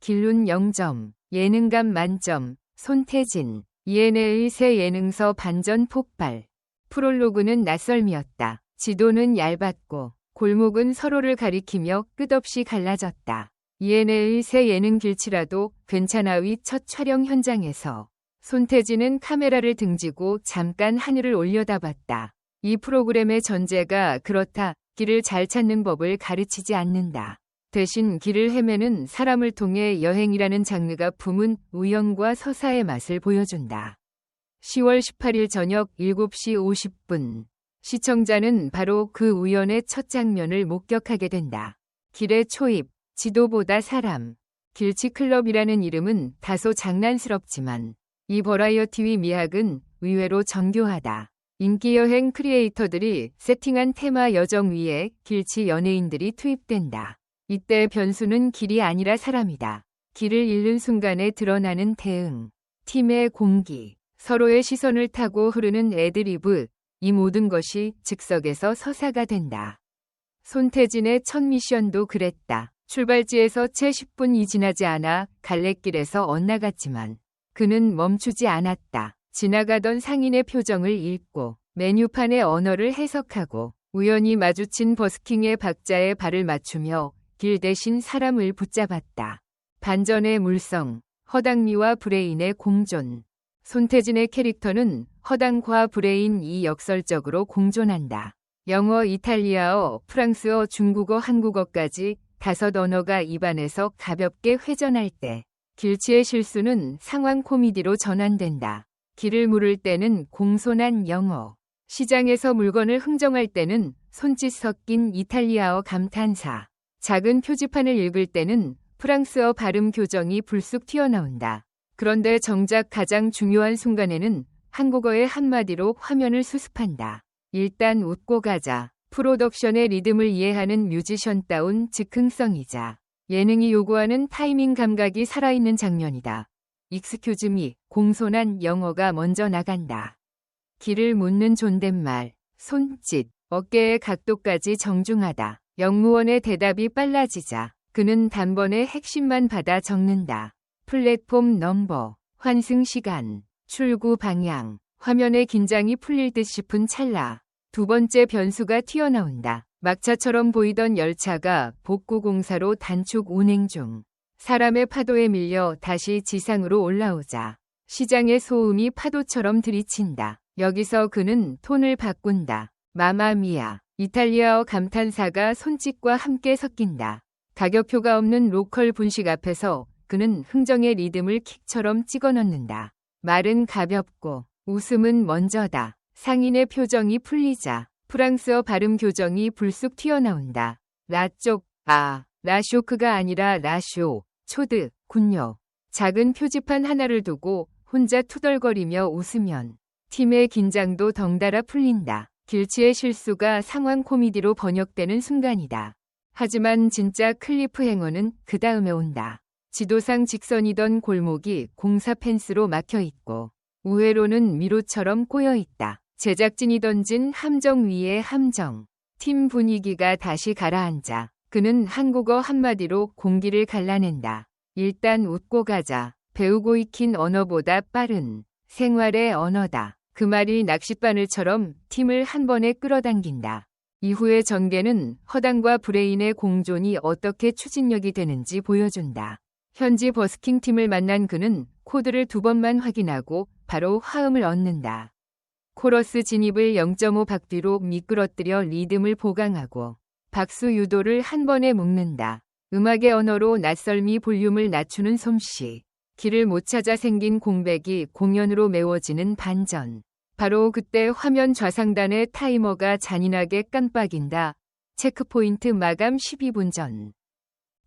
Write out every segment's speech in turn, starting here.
길룬 0점, 예능감 만점, 손태진, ENA의 새 예능서 반전 폭발. 프롤로그는 낯설미였다. 지도는 얇았고 골목은 서로를 가리키며 끝없이 갈라졌다. ENA의 새 예능 길치라도 괜찮아위 첫 촬영 현장에서 손태진은 카메라를 등지고 잠깐 하늘을 올려다봤다. 이 프로그램의 전제가 그렇다. 길을 잘 찾는 법을 가르치지 않는다. 대신 길을 헤매는 사람을 통해 여행이라는 장르가 품은 우연과 서사의 맛을 보여준다. 10월 18일 저녁 7시 50분. 시청자는 바로 그 우연의 첫 장면을 목격하게 된다. 길의 초입, 지도보다 사람. 길치클럽이라는 이름은 다소 장난스럽지만 이 버라이어티위 미학은 의외로 정교하다. 인기 여행 크리에이터들이 세팅한 테마 여정 위에 길치 연예인들이 투입된다. 이때 변수는 길이 아니라 사람이다. 길을 잃는 순간에 드러나는 대응, 팀의 공기, 서로의 시선을 타고 흐르는 애드리브, 이 모든 것이 즉석에서 서사가 된다. 손태진의 첫 미션도 그랬다. 출발지에서 채 10분이 지나지 않아 갈래길에서 엇나갔지만 그는 멈추지 않았다. 지나가던 상인의 표정을 읽고 메뉴판의 언어를 해석하고 우연히 마주친 버스킹의 박자에 발을 맞추며 길 대신 사람을 붙잡았다. 반전의 물성, 허당미와 브레인의 공존. 손태진의 캐릭터는 허당과 브레인 이 역설적으로 공존한다. 영어, 이탈리아어, 프랑스어, 중국어, 한국어까지 다섯 언어가 입안에서 가볍게 회전할 때 길치의 실수는 상황 코미디로 전환된다. 길을 물을 때는 공손한 영어, 시장에서 물건을 흥정할 때는 손짓 섞인 이탈리아어 감탄사, 작은 표지판을 읽을 때는 프랑스어 발음 교정이 불쑥 튀어나온다. 그런데 정작 가장 중요한 순간에는 한국어의 한마디로 화면을 수습한다. 일단 웃고 가자. 프로덕션의 리듬을 이해하는 뮤지션다운 즉흥성이자 예능이 요구하는 타이밍 감각이 살아있는 장면이다. 익스큐즈미, 공손한 영어가 먼저 나간다. 길을 묻는 존댓말, 손짓, 어깨의 각도까지 정중하다. 영무원의 대답이 빨라지자 그는 단번에 핵심만 받아 적는다. 플랫폼 넘버, 환승 시간, 출구 방향, 화면의 긴장이 풀릴 듯 싶은 찰나. 두 번째 변수가 튀어나온다. 막차처럼 보이던 열차가 복구 공사로 단축 운행 중 사람의 파도에 밀려 다시 지상으로 올라오자 시장의 소음이 파도처럼 들이친다. 여기서 그는 톤을 바꾼다. 마마미아 이탈리아어 감탄사가 손짓과 함께 섞인다. 가격표가 없는 로컬 분식 앞에서 그는 흥정의 리듬을 킥처럼 찍어 넣는다. 말은 가볍고 웃음은 먼저다. 상인의 표정이 풀리자 프랑스어 발음 교정이 불쑥 튀어나온다. 라쪽, 아, 라쇼크가 아니라 라쇼, 초드, 군요. 작은 표지판 하나를 두고 혼자 투덜거리며 웃으면 팀의 긴장도 덩달아 풀린다. 길치의 실수가 상황 코미디로 번역되는 순간이다. 하지만 진짜 클리프 행어는 그 다음에 온다. 지도상 직선이던 골목이 공사 펜스로 막혀 있고 우회로는 미로처럼 꼬여 있다. 제작진이 던진 함정 위에 함정. 팀 분위기가 다시 가라앉아. 그는 한국어 한마디로 공기를 갈라낸다. 일단 웃고 가자. 배우고 익힌 언어보다 빠른 생활의 언어다. 그 말이 낚싯바늘처럼 팀을 한 번에 끌어당긴다. 이후의 전개는 허당과 브레인의 공존이 어떻게 추진력이 되는지 보여준다. 현지 버스킹 팀을 만난 그는 코드를 두 번만 확인하고 바로 화음을 얻는다. 코러스 진입을 0.5 박뒤로 미끄러뜨려 리듬을 보강하고 박수 유도를 한 번에 묶는다. 음악의 언어로 낯설미 볼륨을 낮추는 솜씨. 길을 못 찾아 생긴 공백이 공연으로 메워지는 반전. 바로 그때 화면 좌상단의 타이머가 잔인하게 깜빡인다. 체크포인트 마감 12분 전.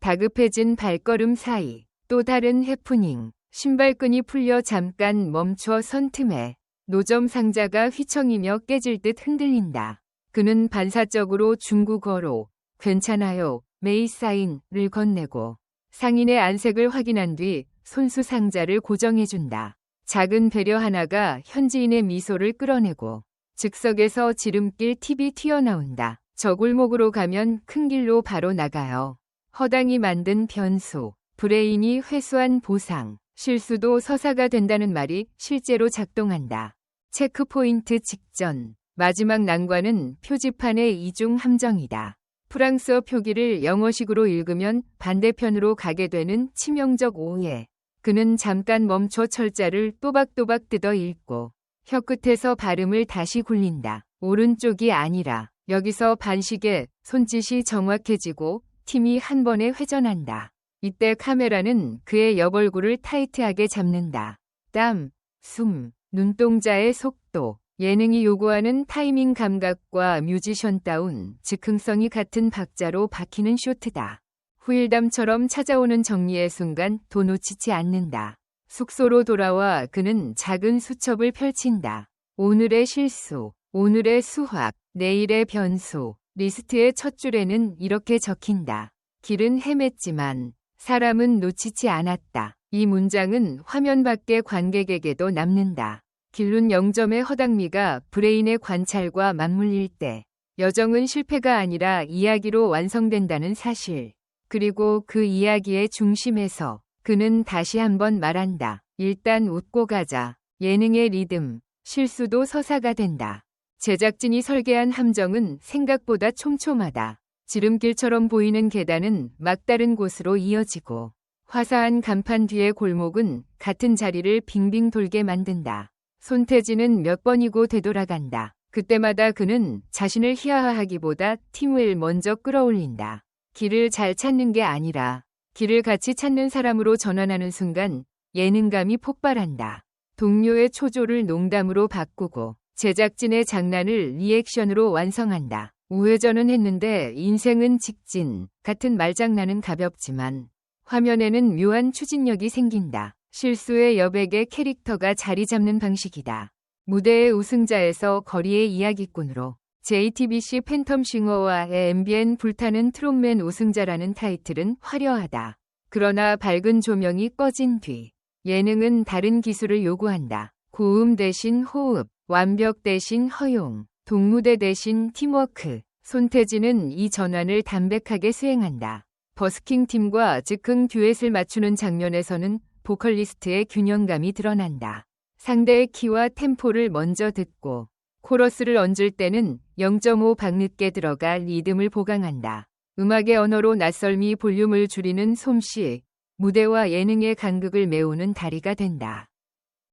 다급해진 발걸음 사이 또 다른 해프닝. 신발끈이 풀려 잠깐 멈춰 선 틈에 노점 상자가 휘청이며 깨질 듯 흔들린다. 그는 반사적으로 중국어로 괜찮아요, 메이사인을 건네고 상인의 안색을 확인한 뒤 손수 상자를 고정해준다. 작은 배려 하나가 현지인의 미소를 끌어내고 즉석에서 지름길 팁이 튀어나온다. 저 골목으로 가면 큰 길로 바로 나가요. 허당이 만든 변수, 브레인이 회수한 보상, 실수도 서사가 된다는 말이 실제로 작동한다. 체크포인트 직전, 마지막 난관은 표지판의 이중 함정이다. 프랑스어 표기를 영어식으로 읽으면 반대편으로 가게 되는 치명적 오해. 그는 잠깐 멈춰 철자를 또박또박 뜯어 읽고 혀끝에서 발음을 다시 굴린다. 오른쪽이 아니라 여기서 반식에 손짓이 정확해지고 팀이 한 번에 회전한다. 이때 카메라는 그의 옆얼굴을 타이트하게 잡는다. 땀, 숨, 눈동자의 속도, 예능이 요구하는 타이밍 감각과 뮤지션다운 즉흥성이 같은 박자로 박히는 쇼트다. 후일담처럼 찾아오는 정리의 순간 도 놓치지 않는다. 숙소로 돌아와 그는 작은 수첩을 펼친다. 오늘의 실수, 오늘의 수학, 내일의 변수, 리스트의 첫 줄에는 이렇게 적힌다. 길은 헤맸지만 사람은 놓치지 않았다. 이 문장은 화면 밖의 관객에게도 남는다. 길룬 0점의 허당미가 브레인의 관찰과 맞물릴 때 여정은 실패가 아니라 이야기로 완성된다는 사실. 그리고 그 이야기의 중심에서 그는 다시 한번 말한다. 일단 웃고 가자. 예능의 리듬, 실수도 서사가 된다. 제작진이 설계한 함정은 생각보다 촘촘하다. 지름길처럼 보이는 계단은 막다른 곳으로 이어지고 화사한 간판 뒤의 골목은 같은 자리를 빙빙 돌게 만든다. 손태진은 몇 번이고 되돌아간다. 그때마다 그는 자신을 희화화하기보다 팀을 먼저 끌어올린다. 길을 잘 찾는 게 아니라 길을 같이 찾는 사람으로 전환하는 순간 예능감이 폭발한다. 동료의 초조를 농담으로 바꾸고 제작진의 장난을 리액션으로 완성한다. 우회전은 했는데 인생은 직진 같은 말장난은 가볍지만 화면에는 묘한 추진력이 생긴다. 실수의 여백의 캐릭터가 자리 잡는 방식이다. 무대의 우승자에서 거리의 이야기꾼으로 JTBC 팬텀 싱어와의 MBN 불타는 트롯맨 우승자라는 타이틀은 화려하다. 그러나 밝은 조명이 꺼진 뒤 예능은 다른 기술을 요구한다. 고음 대신 호흡, 완벽 대신 허용, 동무대 대신 팀워크. 손태진은 이 전환을 담백하게 수행한다. 버스킹 팀과 즉흥 듀엣을 맞추는 장면에서는 보컬리스트의 균형감이 드러난다. 상대의 키와 템포를 먼저 듣고 코러스를 얹을 때는 0.5 박늦게 들어가 리듬을 보강한다. 음악의 언어로 낯설미 볼륨을 줄이는 솜씨, 무대와 예능의 간극을 메우는 다리가 된다.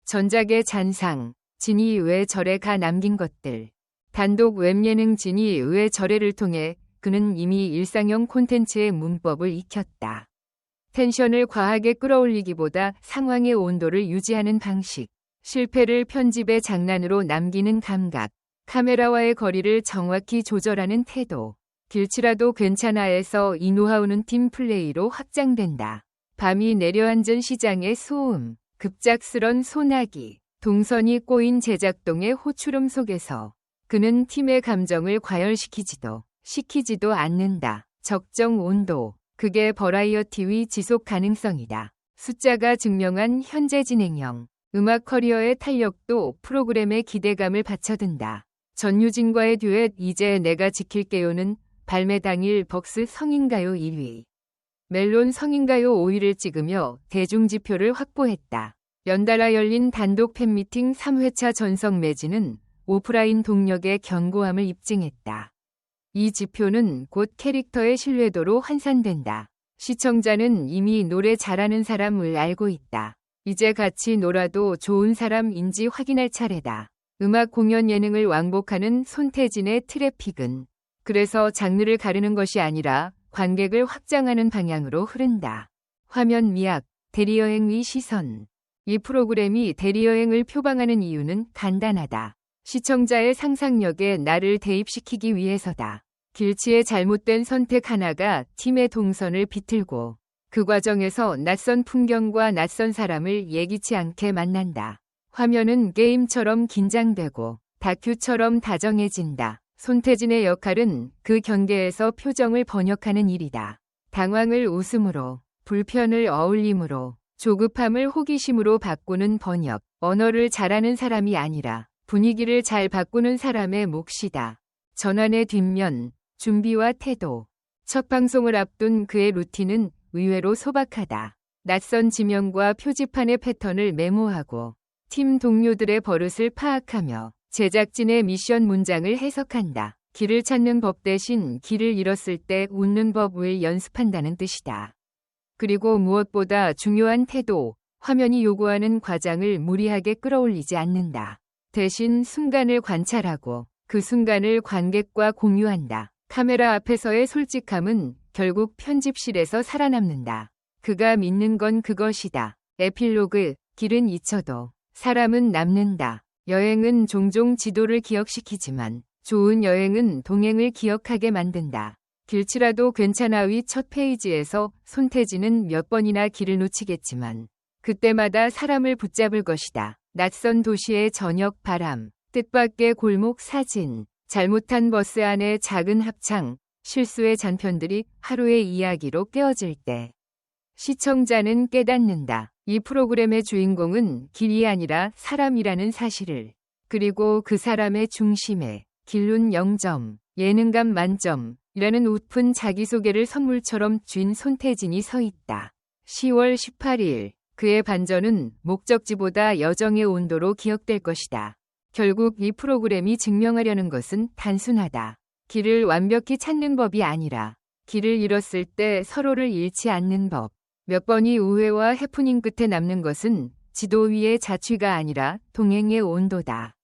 전작의 잔상, 진이 왜 절에 가 남긴 것들, 단독 웹예능 진이 왜 절에를 통해 그는 이미 일상형 콘텐츠의 문법을 익혔다. 텐션을 과하게 끌어올리기보다 상황의 온도를 유지하는 방식, 실패를 편집의 장난으로 남기는 감각, 카메라와의 거리를 정확히 조절하는 태도, 길치라도 괜찮아에서 이 노하우는 팀 플레이로 확장된다. 밤이 내려앉은 시장의 소음, 급작스런 소나기, 동선이 꼬인 제작동의 호추름 속에서 그는 팀의 감정을 과열시키지도 시키지도 않는다. 적정 온도, 그게 버라이어티의 지속 가능성이다. 숫자가 증명한 현재 진행형, 음악 커리어의 탄력도 프로그램의 기대감을 받쳐든다. 전유진과의 듀엣 이제 내가 지킬게요는 발매 당일 벅스 성인가요 1위. 멜론 성인가요 5위를 찍으며 대중지표를 확보했다. 연달아 열린 단독 팬미팅 3회차 전성 매진은 오프라인 동력의 견고함을 입증했다. 이 지표는 곧 캐릭터의 신뢰도로 환산된다. 시청자는 이미 노래 잘하는 사람을 알고 있다. 이제 같이 놀아도 좋은 사람인지 확인할 차례다. 음악 공연 예능을 왕복하는 손태진의 트래픽은 그래서 장르를 가르는 것이 아니라 관객을 확장하는 방향으로 흐른다. 화면 미학, 대리여행 위 시선. 이 프로그램이 대리여행을 표방하는 이유는 간단하다. 시청자의 상상력에 나를 대입시키기 위해서다. 길치의 잘못된 선택 하나가 팀의 동선을 비틀고 그 과정에서 낯선 풍경과 낯선 사람을 예기치 않게 만난다. 화면은 게임처럼 긴장되고 다큐처럼 다정해진다. 손태진의 역할은 그 경계에서 표정을 번역하는 일이다. 당황을 웃음으로, 불편을 어울림으로, 조급함을 호기심으로 바꾸는 번역. 언어를 잘하는 사람이 아니라 분위기를 잘 바꾸는 사람의 몫이다. 전환의 뒷면, 준비와 태도. 첫 방송을 앞둔 그의 루틴은 의외로 소박하다. 낯선 지명과 표지판의 패턴을 메모하고 팀 동료들의 버릇을 파악하며 제작진의 미션 문장을 해석한다. 길을 찾는 법 대신 길을 잃었을 때 웃는 법을 연습한다는 뜻이다. 그리고 무엇보다 중요한 태도, 화면이 요구하는 과장을 무리하게 끌어올리지 않는다. 대신 순간을 관찰하고 그 순간을 관객과 공유한다. 카메라 앞에서의 솔직함은 결국 편집실에서 살아남는다. 그가 믿는 건 그것이다. 에필로그, 길은 잊혀도 사람은 남는다. 여행은 종종 지도를 기억시키지만 좋은 여행은 동행을 기억하게 만든다. 길치라도 괜찮아 위첫 페이지에서 손태진은 몇 번이나 길을 놓치겠지만 그때마다 사람을 붙잡을 것이다. 낯선 도시의 저녁 바람, 뜻밖의 골목 사진, 잘못한 버스 안의 작은 합창, 실수의 잔편들이 하루의 이야기로 깨어질 때 시청자는 깨닫는다. 이 프로그램의 주인공은 길이 아니라 사람이라는 사실을 그리고 그 사람의 중심에 길룬 0점, 예능감 만점이라는 웃픈 자기소개를 선물처럼 쥔 손태진이 서 있다. 10월 18일 그의 반전은 목적지보다 여정의 온도로 기억될 것이다. 결국 이 프로그램이 증명하려는 것은 단순하다. 길을 완벽히 찾는 법이 아니라 길을 잃었을 때 서로를 잃지 않는 법. 몇 번이 우회와 해프닝 끝에 남는 것은 지도 위의 자취가 아니라 동행의 온도다.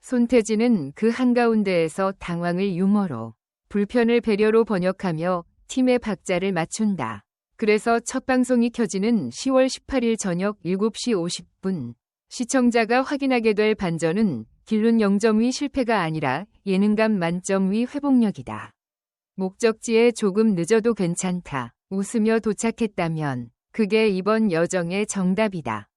손태진은 그 한가운데에서 당황을 유머로, 불편을 배려로 번역하며 팀의 박자를 맞춘다. 그래서 첫 방송이 켜지는 10월 18일 저녁 7시 50분, 시청자가 확인하게 될 반전은 길룬 0점 위 실패가 아니라 예능감 만점 위 회복력이다. 목적지에 조금 늦어도 괜찮다. 웃으며 도착했다면 그게 이번 여정의 정답이다.